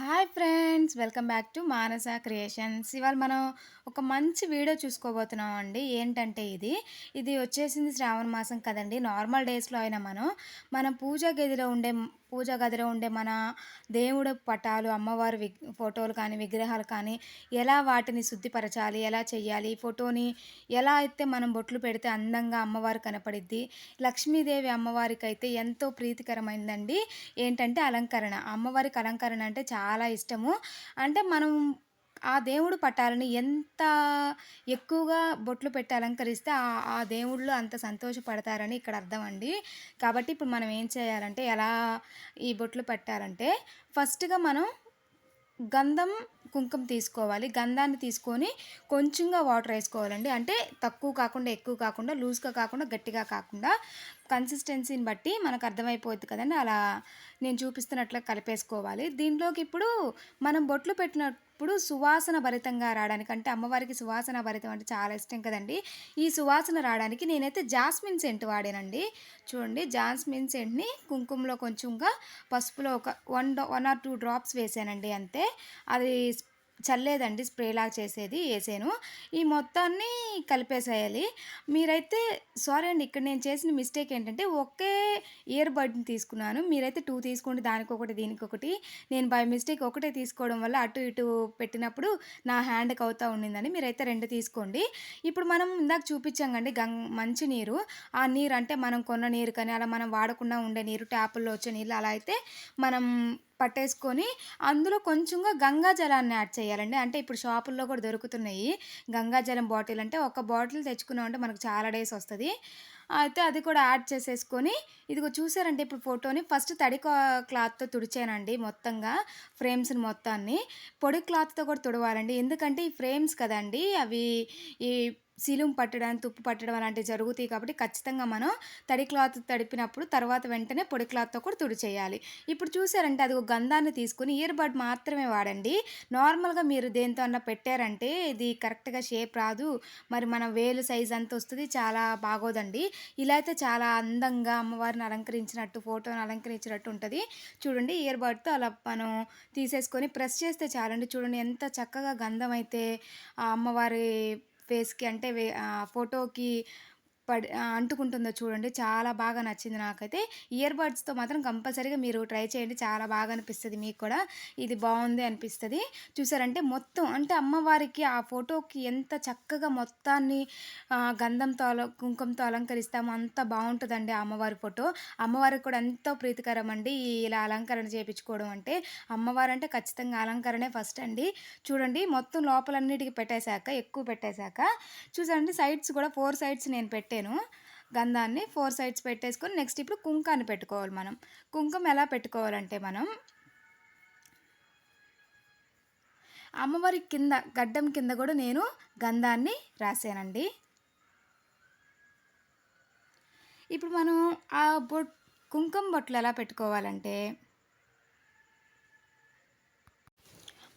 Hi friends welcome back to Manasa creations. ఇవాళ మనం ఒక మంచి వీడియో చూసుకోబోతున్నాం అండి. ఏంటంటే ఇది? ఇది వచ్చేసింది శ్రావణ మాసం కదండి. నార్మల్ డేస్లో అయినా మనం మన పూజ గదిలో ఉండే పూజ గదిలో ఉండే మన దేవుడు పటాలు అమ్మవారి విగ్ ఫోటోలు కానీ విగ్రహాలు కానీ ఎలా వాటిని శుద్ధిపరచాలి ఎలా చేయాలి ఫోటోని ఎలా అయితే మనం బొట్లు పెడితే అందంగా అమ్మవారు కనపడిద్ది లక్ష్మీదేవి అమ్మవారికి అయితే ఎంతో ప్రీతికరమైందండి. ఏంటంటే అలంకరణ. అమ్మవారికి అలంకరణ అంటే చాలా ఇష్టము. అంటే మనం ఆ దేవుడు పట్టాలని ఎంత ఎక్కువగా బొట్లు పెట్టి అలంకరిస్తే ఆ ఆ దేవుళ్ళు అంత సంతోషపడతారని ఇక్కడ అర్థం అండి. కాబట్టి ఇప్పుడు మనం ఏం చేయాలంటే ఎలా ఈ బొట్లు పెట్టాలంటే ఫస్ట్గా మనం గంధం కుంకుమ తీసుకోవాలి. గంధాన్ని తీసుకొని కొంచెంగా వాటర్ వేసుకోవాలండి. అంటే తక్కువ కాకుండా ఎక్కువ కాకుండా లూజ్గా కాకుండా గట్టిగా కాకుండా కన్సిస్టెన్సీని బట్టి మనకు అర్థమైపోద్ది కదండి. అలా నేను చూపిస్తున్నట్లు కలిపేసుకోవాలి. దీంట్లోకి ఇప్పుడు మనం బొట్లు పెట్టిన ఎప్పుడు సువాసన భరితంగా రావడానికి అంటే అమ్మవారికి సువాసన భరితం అంటే చాలా ఇష్టం కదండి. ఈ సువాసన రావడానికి నేనైతే జాస్మిన్ సెంట్ వాడానండి. చూడండి జాస్మిన్ సెంట్ని కుంకుమలో కొంచెంగా పసుపులో ఒక one one or two drops వేసానండి అంతే. అది చల్లేదండి స్ప్రేలాగా చేసేది వేసాను. ఈ మొత్తాన్ని కలిపేసేయాలి. మీరైతే సారీ అండి ఇక్కడ నేను చేసిన మిస్టేక్ ఏంటంటే ఒకే ఇయర్ బడ్ని తీసుకున్నాను. మీరైతే టూ తీసుకోండి దానికి ఒకటి దీనికి ఒకటి. నేను బై మిస్టేక్ ఒకటే తీసుకోవడం వల్ల అటు ఇటు పెట్టినప్పుడు నా హ్యాండ్కి అవుతూ ఉండిందని మీరైతే రెండు తీసుకోండి. ఇప్పుడు మనం ఇందాక చూపించాం కండి గంగ మంచి నీరు. ఆ నీరు అంటే మనం కొన్న నీరు కానీ అలా మనం వాడకుండా ఉండే నీరు ట్యాపుల్లో వచ్చే నీళ్ళు అలా అయితే మనం పట్టేసుకొని అందులో కొంచెంగా గంగా జలాన్ని యాడ్ చేయాలండి. అంటే ఇప్పుడు షాపుల్లో కూడా దొరుకుతున్నాయి గంగా జలం బాటిల్ అంటే ఒక బాటిల్ తెచ్చుకున్నామంటే మనకు చాలా డేస్ వస్తుంది. అయితే అది కూడా యాడ్ చేసేసుకొని ఇదిగో చూసారంటే ఇప్పుడు ఫోటోని ఫస్ట్ తడి క్లాత్తో తుడిచానండి మొత్తంగా ఫ్రేమ్స్ని మొత్తాన్ని. పొడి క్లాత్తో కూడా తుడవాలండి. ఎందుకంటే ఈ ఫ్రేమ్స్ కదండి అవి ఈ సీలుం పట్టడం తుప్పు పట్టడం అలాంటివి జరుగుతాయి కాబట్టి ఖచ్చితంగా మనం తడి క్లాత్ తడిపినప్పుడు తర్వాత వెంటనే పొడి క్లాత్తో కూడా తుడిచేయాలి. ఇప్పుడు చూసారంటే అది ఒక గంధాన్ని తీసుకుని ఇయర్ బడ్ మాత్రమే వాడండి. నార్మల్గా మీరు దేంతో అన్న పెట్టారంటే ఇది కరెక్ట్గా షేప్ రాదు. మరి మన వేలు సైజ్ అంత వస్తుంది చాలా బాగోదండి. ఇలా అయితే చాలా అందంగా అమ్మవారిని అలంకరించినట్టు ఫోటోని అలంకరించినట్టు ఉంటుంది. చూడండి ఇయర్ బడ్తో అలా మనం తీసేసుకొని ప్రెస్ చేస్తే చాలండి. చూడండి ఎంత చక్కగా గంధం అయితే అమ్మవారి ఫేస్కి అంటే ఫోటోకి పడి అంటుకుంటుందో చూడండి. చాలా బాగా నచ్చింది నాకైతే. ఇయర్ బడ్స్తో మాత్రం కంపల్సరీగా మీరు ట్రై చేయండి. చాలా బాగా అనిపిస్తుంది మీకు కూడా. ఇది బాగుంది అనిపిస్తుంది. చూసారంటే మొత్తం అంటే అమ్మవారికి ఆ ఫోటోకి ఎంత చక్కగా మొత్తాన్ని గంధంతో అల కుంకుమతో అలంకరిస్తామో అంత బాగుంటుందండి అమ్మవారి ఫోటో. అమ్మవారికి కూడా ఎంతో ప్రీతికరం అండి ఇలా అలంకరణ చేయించుకోవడం అంటే. అమ్మవారు అంటే ఖచ్చితంగా అలంకరణే ఫస్ట్ అండి. చూడండి మొత్తం లోపలన్నిటికీ పెట్టేశాక ఎక్కువ పెట్టేశాక. చూసారంటే సైడ్స్ కూడా ఫోర్ సైడ్స్ నేను పెట్టాను. పెట్టాను గంధాన్ని ఫోర్ సైడ్స్ పెట్టేసుకొని నెక్స్ట్ ఇప్పుడు కుంకాన్ని పెట్టుకోవాలి మనం. కుంకుమ ఎలా పెట్టుకోవాలంటే మనం అమ్మవారి కింద గడ్డం కింద కూడా నేను గంధాన్ని రాసానండి ఇప్పుడు మనం ఆ బొట్ కుంకుమ బొట్లు ఎలా పెట్టుకోవాలంటే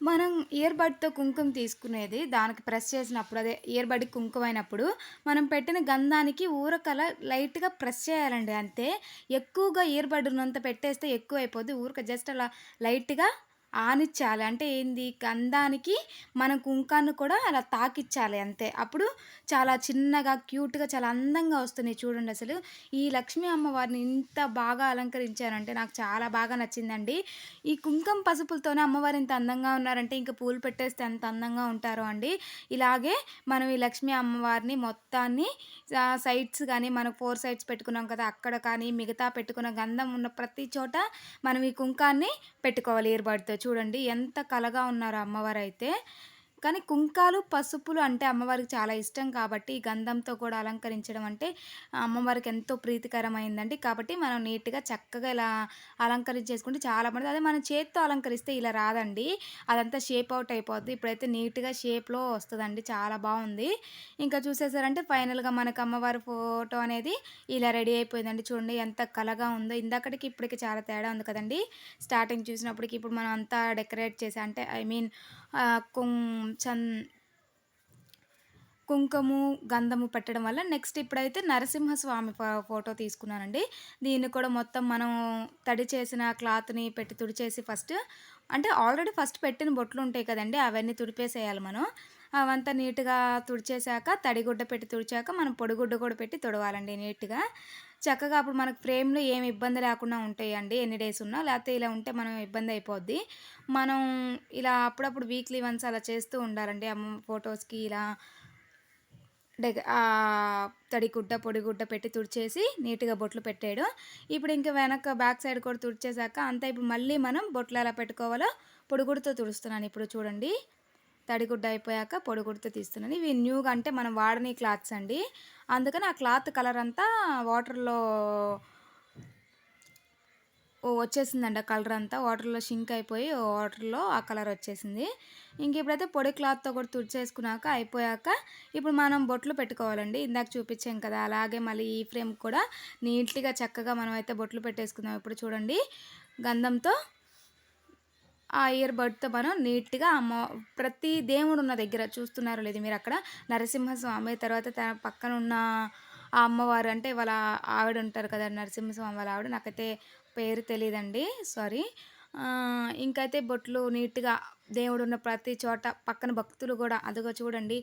మనం ఇయర్ బడ్తో కుంకుమ తీసుకునేది దానికి ప్రెస్ చేసినప్పుడు అదే ఇయర్ బడ్ కుంకుమ అయినప్పుడు మనం పెట్టిన గంధానికి ఊరకల లైట్గా ప్రెస్ చేయాలండి. అంతే. ఎక్కువగా ఇయర్ బడ్ ఉన్నంత పెట్టేస్తే ఎక్కువ అయిపోద్ది ఊరక జస్ట్ అలా లైట్గా ఆనిచ్చాలి. అంటే ఏంది? గంధానికి మన కుంకాన్ని కూడా అలా తాకిచ్చాలి అంతే. అప్పుడు చాలా చిన్నగా క్యూట్గా చాలా అందంగా వస్తుంది చూడండి అసలు. ఈ లక్ష్మీ అమ్మవారిని ఇంత బాగా అలంకరించారంటే నాకు చాలా బాగా నచ్చిందండి. ఈ కుంకం పసుపులతోనే అమ్మవారు ఇంత అందంగా ఉన్నారంటే ఇంకా పూలు పెట్టేస్తే ఎంత అందంగా ఉంటారో అండి. ఇలాగే మనం ఈ లక్ష్మీ అమ్మవారిని మొత్తాన్ని సైడ్స్ కానీ మనం ఫోర్ సైడ్స్ పెట్టుకున్నాం కదా అక్కడ కానీ మిగతా పెట్టుకున్న గంధం ఉన్న ప్రతి చోట మనం ఈ కుంకాన్ని పెట్టుకోవాలి ఇయర్బడ్తో చూడండి. ఎంత కలగా ఉన్నారో అమ్మవారు అయితే కానీ కుంకాలు పసుపులు అంటే అమ్మవారికి చాలా ఇష్టం కాబట్టి ఈ గంధంతో కూడా అలంకరించడం అంటే అమ్మవారికి ఎంతో ప్రీతికరమైందండి. కాబట్టి మనం నీట్గా చక్కగా ఇలా అలంకరించేసుకుంటే చాలా బాగుంటుంది అదే మనం చేతితో అలంకరిస్తే ఇలా రాదండి. అదంతా షేప్ అవుట్ అయిపోద్ది. ఇప్పుడైతే నీట్గా షేప్లో వస్తుందండి. చాలా బాగుంది. ఇంకా చూసేసారంటే ఫైనల్గా మనకు అమ్మవారి ఫోటో అనేది ఇలా రెడీ అయిపోయిందండి. చూడండి ఎంత కలగా ఉందో. ఇందాకటికి ఇప్పటికి చాలా తేడా ఉంది కదండి. స్టార్టింగ్ చూసినప్పటికి ఇప్పుడు మనం అంతా డెకరేట్ చేసి అంటే ఐ మీన్ కుం చన్ కుంకుము గంధము పెట్టడం వల్ల నెక్స్ట్ ఇప్పుడైతే నరసింహస్వామి ఫోటో తీసుకున్నానండి దీన్ని కూడా మొత్తం మనం తడి చేసిన క్లాత్ని పెట్టి తుడిచేసి ఫస్ట్ అంటే ఆల్రెడీ ఫస్ట్ పెట్టిన బొట్లు ఉంటాయి కదండి అవన్నీ తుడిపేసేయాలి మనం. అవంతా నీట్‌గా తుడిచేసాక తడిగుడ్డ పెట్టి తుడిచాక మనం పొడిగుడ్డ కూడా పెట్టి తుడవాలండి నీట్‌గా. చక్కగా అప్పుడు మనకు ఫ్రేమ్‌లో ఏమి ఇబ్బంది లేకుండా ఉంటాయండి ఎన్ని డేస్ ఉన్నా. లేకపోతే ఇలా ఉంటే మనం ఇబ్బంది అయిపోద్ది. మనం ఇలా అప్పుడప్పుడు వీక్లీ వన్స్ అలా చేస్తూ ఉండాలండి. అమ్మ ఫొటోస్కి ఇలా డెక తడిగుడ్డ, పొడిగుడ్డ పెట్టి తుడిచేసి నీట్‌గా బొట్లు పెట్టాడు ఇప్పుడు ఇంకా వెనక బ్యాక్ సైడ్ కూడా తుడిచేసాక అంతా ఇప్పుడు మళ్ళీ మనం బొట్లు ఎలా పెట్టుకోవాలో పొడిగుడ్డతో తుడుస్తున్నాను ఇప్పుడు చూడండి. తడిగుడ్డ అయిపోయాక పొడిగుడ్డతో తీస్తున్నాను. ఇవి న్యూగా అంటే మనం వాడని క్లాత్స్ అండి. అందుకని ఆ క్లాత్ కలర్ అంతా వాటర్‌లో వచ్చేసిందండి ఆ కలర్ అంతా. వాటర్‌లో షింక్ అయిపోయి వాటర్‌లో ఆ కలర్ వచ్చేసింది. ఇంక ఇప్పుడైతే పొడి క్లాత్‌తో కూడా తుడిచేసుకున్నాక అయిపోయాక ఇప్పుడు మనం బొట్లు పెట్టుకోవాలండి. ఇందాక చూపించాం కదా! అలాగే మళ్ళీ ఈ ఫ్రేమ్ కూడా నీట్‌గా చక్కగా మనం అయితే బొట్లు పెట్టేసుకుందాం. ఇప్పుడు చూడండి గంధంతో ఆ ఇయర్ బడ్‌తో మనం నీట్‌గా అమ్మ ప్రతి దేవుడు ఉన్న దగ్గర చూస్తున్నారు లేదు మీరు అక్కడ నరసింహస్వామి, తర్వాత తన పక్కన ఉన్న ఆ అమ్మవారు అంటే వాళ్ళ ఆవిడ ఉంటారు కదా! నరసింహస్వామి వాళ్ళ ఆవిడ. నాకైతే పేరు తెలియదండి సారీ. ఇంకైతే బొట్లు నీట్‌గా దేవుడున్న ప్రతి చోట పక్కన భక్తులు కూడా అదిగో చూడండి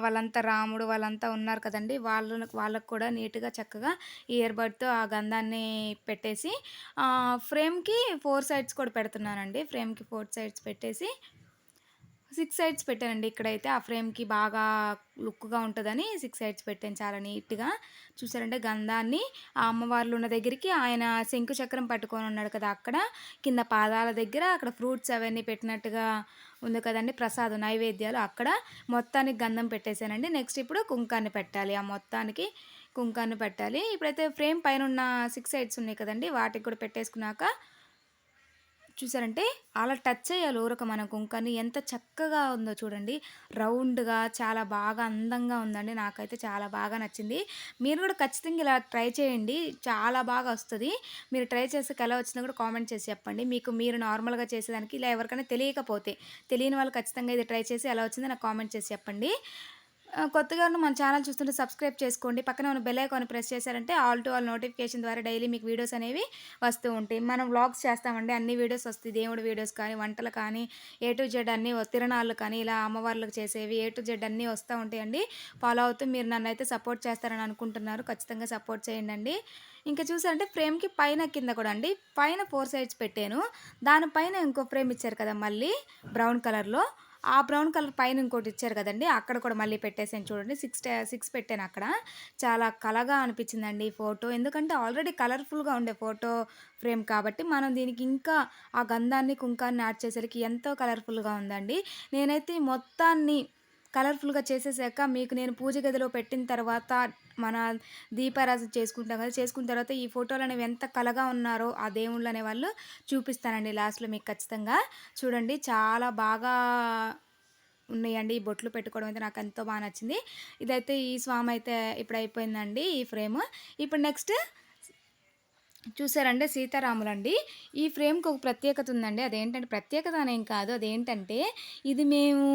వాళ్ళంతా రాముడు వాళ్ళంతా ఉన్నారు కదండీ! వాళ్ళ వాళ్ళకు కూడా నీట్‌గా చక్కగా ఇయర్ బడ్‌తో ఆ గంధాన్ని పెట్టేసి ఫ్రేమ్‌కి ఫోర్ సైడ్స్ కూడా పెడుతున్నానండి. ఫ్రేమ్‌కి ఫోర్ సైడ్స్ పెట్టేసి సిక్స్ సైడ్స్ పెట్టానండి ఇక్కడైతే. ఆ ఫ్రేమ్‌కి బాగా లుక్‌గా ఉంటుందని సిక్స్ సైడ్స్ పెట్టాను చాలా నీట్‌గా. చూసారంటే గంధాన్ని ఆ అమ్మవార్లు ఉన్న దగ్గరికి ఆయన శంకు చక్రం పట్టుకొని ఉన్నాడు కదా! అక్కడ కింద పాదాల దగ్గర అక్కడ ఫ్రూట్స్ అవన్నీ పెట్టినట్టుగా ఉంది కదండి ప్రసాదం నైవేద్యాలు అక్కడ మొత్తానికి గంధం పెట్టేసానండి. నెక్స్ట్ ఇప్పుడు కుంకాన్ని పెట్టాలి. ఆ మొత్తానికి కుంకాన్ని పెట్టాలి. ఇప్పుడైతే ఫ్రేమ్ పైనున్న 6 సైడ్స్ ఉన్నాయి కదండి వాటికి కూడా పెట్టేసుకున్నాక చూసారంటే అలా టచ్ చేయాలి ఊరక మన కుంకని ఎంత చక్కగా ఉందో చూడండి. రౌండ్‌గా చాలా బాగా అందంగా ఉందండి. నాకైతే చాలా బాగా నచ్చింది. మీరు కూడా ఖచ్చితంగా ఇలా ట్రై చేయండి. చాలా బాగా వస్తుంది మీరు ట్రై చేసాక ఎలా వచ్చిందో కూడా కామెంట్ చేసి చెప్పండి. మీకు మీరు నార్మల్‌గా చేసేదానికి ఇలా ఎవరికైనా తెలియకపోతే, తెలియని వాళ్ళు ఖచ్చితంగా ఇది ట్రై చేసి ఎలా వచ్చిందో నాకు కామెంట్ చేసి చెప్పండి. కొత్తగా ఉన్న మన ఛానల్ చూస్తుంటే సబ్స్క్రైబ్ చేసుకోండి. పక్కన ఉన్న బెల్ ఐకాన్ ప్రెస్ చేశారంటే ఆల్ టు ఆల్ నోటిఫికేషన్ ద్వారా డైలీ మీకు వీడియోస్ అనేవి వస్తూ ఉంటాయి. మనం వ్లాగ్స్ చేస్తామండి. అన్ని వీడియోస్ వస్తాయి. దేవుడి వీడియోస్ కానీ, వంటలు కానీ, ఏ టు జెడ్ అన్నీ తిరణాలు కానీ, ఇలా అమ్మవార్లకు చేసేవి ఏ టు జెడ్ అన్నీ వస్తూ ఉంటాయండి. ఫాలో అవుతూ మీరు నన్ను అయితే సపోర్ట్ చేస్తారని అనుకుంటున్నారు. ఖచ్చితంగా సపోర్ట్ చేయండి ఇంకా చూసారంటే ఫ్రేమ్‌కి పైన, కింద కూడా అండి. పైన ఫోర్ సైడ్స్ పెట్టాను. దానిపైన ఇంకో ఫ్రేమ్ ఇచ్చారు కదా! మళ్ళీ బ్రౌన్ కలర్‌లో. ఆ బ్రౌన్ కలర్ పైన ఇంకోటి ఇచ్చారు కదండి అక్కడ కూడా మళ్ళీ పెట్టేసాను చూడండి. సిక్స్ సిక్స్ పెట్టాను అక్కడ. చాలా కలగా అనిపించిందండి ఈ ఫోటో. ఎందుకంటే ఆల్రెడీ కలర్‌ఫుల్‌గా ఉండే ఫోటో ఫ్రేమ్ కాబట్టి మనం దీనికి ఇంకా ఆ గంధాన్ని, కుంకాన్ని యాడ్ చేసరికి ఎంతో కలర్‌ఫుల్‌గా ఉందండి. నేనైతే మొత్తాన్ని కలర్‌ఫుల్‌గా చేసేసాక మీకు నేను పూజ గదిలో పెట్టిన తర్వాత మన దీపారాధన చేసుకుంటాం కదా! చేసుకున్న తర్వాత ఈ ఫోటోలు అనేవి ఎంత కలగా ఉన్నారో ఆ దేవుళ్ళు అనే వాళ్ళు చూపిస్తానండి లాస్ట్‌లో మీకు ఖచ్చితంగా. చూడండి చాలా బాగా ఉన్నాయండి. ఈ బొట్లు పెట్టుకోవడం అయితే నాకు ఎంతో బాగా నచ్చింది. ఇదైతే ఈ స్వామి అయితే ఇప్పుడు అయిపోయిందండి ఈ ఫ్రేమ్. ఇప్పుడు నెక్స్ట్ చూసారంటే సీతారాములండి. ఈ ఫ్రేమ్‌కి ఒక ప్రత్యేకత ఉందండి. అదేంటంటే ప్రత్యేకత అనేం కాదు. అదేంటంటే ఇది మేము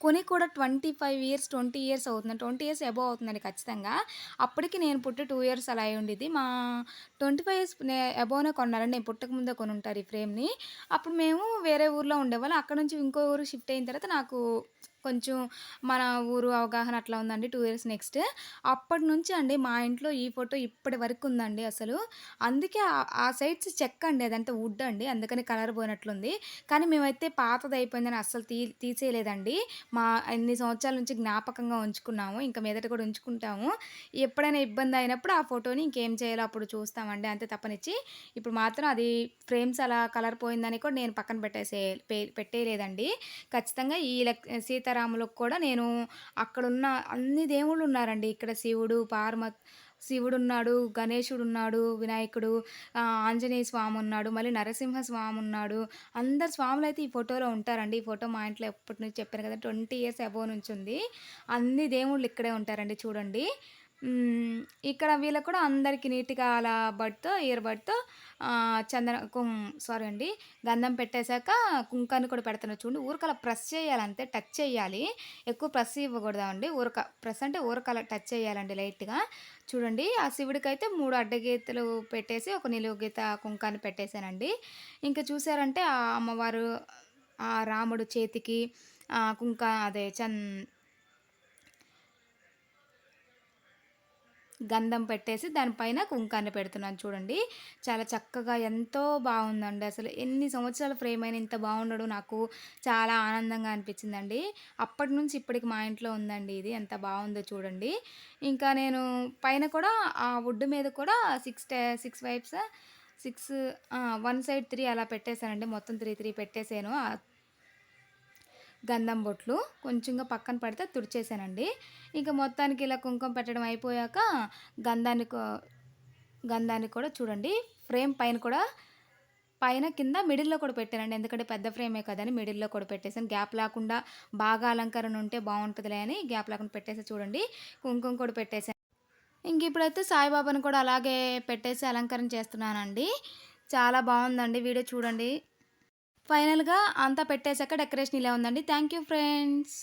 కొని కూడా 25 ఇయర్స్, 20 ఇయర్స్ అవుతుంది. 20 ఇయర్స్ అబోవ్ అవుతుందండి ఖచ్చితంగా. అప్పటికి నేను పుట్టి టూ ఇయర్స్ అలా అయి ఉండేది మా 25 ఇయర్స్ అబోవ్‌నే కొన్నారండి. నేను పుట్టక ముందే కొనుంటారు ఈ ఫ్రేమ్‌ని. అప్పుడు మేము వేరే ఊర్లో ఉండేవాళ్ళం. అక్కడ నుంచి ఇంకో ఊరు షిఫ్ట్ అయిన తర్వాత నాకు కొంచెం మన ఊరు అవగాహన అట్లా ఉందండి టూ ఇయర్స్ నెక్స్ట్. అప్పటి నుంచి అండి మా ఇంట్లో ఈ ఫోటో ఇప్పటి వరకు ఉందండి అసలు. అందుకే ఆ సైడ్స్ చెక్క అండి. అదంతా వుడ్ అండి. అందుకని కలర్ పోయినట్లుంది. కానీ మేమైతే పాతది అయిపోయిందని అస్సలు తీ తీసేయలేదండి. మా ఎన్ని సంవత్సరాల నుంచి జ్ఞాపకంగా ఉంచుకున్నాము. ఇంకా మీదట కూడా ఉంచుకుంటాము. ఎప్పుడైనా ఇబ్బంది అయినప్పుడు ఆ ఫోటోని ఇంకేం చేయాలో అప్పుడు చూస్తామండి. అంతే తప్పనిచ్చి ఇప్పుడు మాత్రం అది ఫ్రేమ్స్ అలా కలర్ పోయిందని కూడా నేను పక్కన పెట్టేసే పె పెట్టేయలేదండి. ఖచ్చితంగా ఈ సీత సీతారాములకు కూడా నేను అక్కడున్న అన్ని దేవుళ్ళు ఉన్నారండి. ఇక్కడ శివుడు, పార్వత్ శివుడున్నాడు, గణేశుడున్నాడు, వినాయకుడు, ఆంజనేయ స్వామి ఉన్నాడు, మళ్ళీ నరసింహ స్వామి ఉన్నాడు. అందరు స్వాములైతే ఈ ఫోటోలో ఉంటారండి. ఈ ఫోటో మా ఇంట్లో ఎప్పటి నుంచి చెప్పాను కదా! 20 ఇయర్స్ అబోవ్ నుంచి ఉంది. అన్ని దేవుళ్ళు ఇక్కడే ఉంటారండి చూడండి. ఇక్కడ వీళ్ళకి కూడా అందరికి నీట్‌గా అలా బడ్‌తో ఇయర్ బడ్‌తో చందన కుం సారీ అండి. గంధం పెట్టేశాక కుంకాన్ని కూడా పెడతాను చూడండి. ఊరకల ప్రెస్ చేయాలంతే. టచ్ చేయాలి. ఎక్కువ ప్రెస్ ఇవ్వకూడదండి. ఊరక ప్రెస్ అంటే ఊరకల టచ్ చేయాలండి లైట్‌గా. చూడండి ఆ శివుడికైతే మూడు అడ్డగీతలు పెట్టేసి, ఒక నిలువు గీత కుంకాన్ని పెట్టేశానండి ఇంకా చూసారంటే ఆ అమ్మవారు ఆ రాముడు చేతికి కుంక అదే చంద్ గంధం పెట్టేసి దానిపైన కుంకాన్ని పెడుతున్నాను చూడండి. చాలా చక్కగా ఎంతో బాగుందండి అసలు ఎన్ని సంవత్సరాల ఫ్రేమ్ అయిన ఇంత బాగుండడు నాకు చాలా ఆనందంగా అనిపించిందండి. అప్పటినుంచి ఇప్పటికి మా ఇంట్లో ఉందండి ఇది. ఎంత బాగుందో చూడండి. ఇంకా నేను పైన కూడా ఆ వుడ్ మీద కూడా six six wipes six one side three అలా పెట్టేసానండి. మొత్తం త్రీ త్రీ పెట్టేశాను గంధం బొట్లు. కొంచెంగా పక్కన పడితే తుడిచేసానండి. ఇంకా మొత్తానికి ఇలా కుంకుమ పెట్టడం అయిపోయాక గంధాన్ని కో గంధాన్ని కూడా చూడండి ఫ్రేమ్ పైన కూడా పైన, కింద మిడిల్‌లో కూడా పెట్టానండి. ఎందుకంటే పెద్ద ఫ్రేమే కదని మిడిల్‌లో కూడా పెట్టేసాను. గ్యాప్ లేకుండా బాగా అలంకరణ ఉంటే బాగుంటుందిలే అని గ్యాప్ లేకుండా పెట్టేసి చూడండి. కుంకుమ కూడా పెట్టేసాను ఇంక ఇప్పుడైతే సాయిబాబాని కూడా అలాగే పెట్టేసి అలంకరణ చేస్తున్నానండి. చాలా బాగుందండి వీడియో చూడండి. ఫైనల్‌గా అంతా పెట్టేశాక డెకరేషన్ ఇలా ఉందండి. Thank you friends.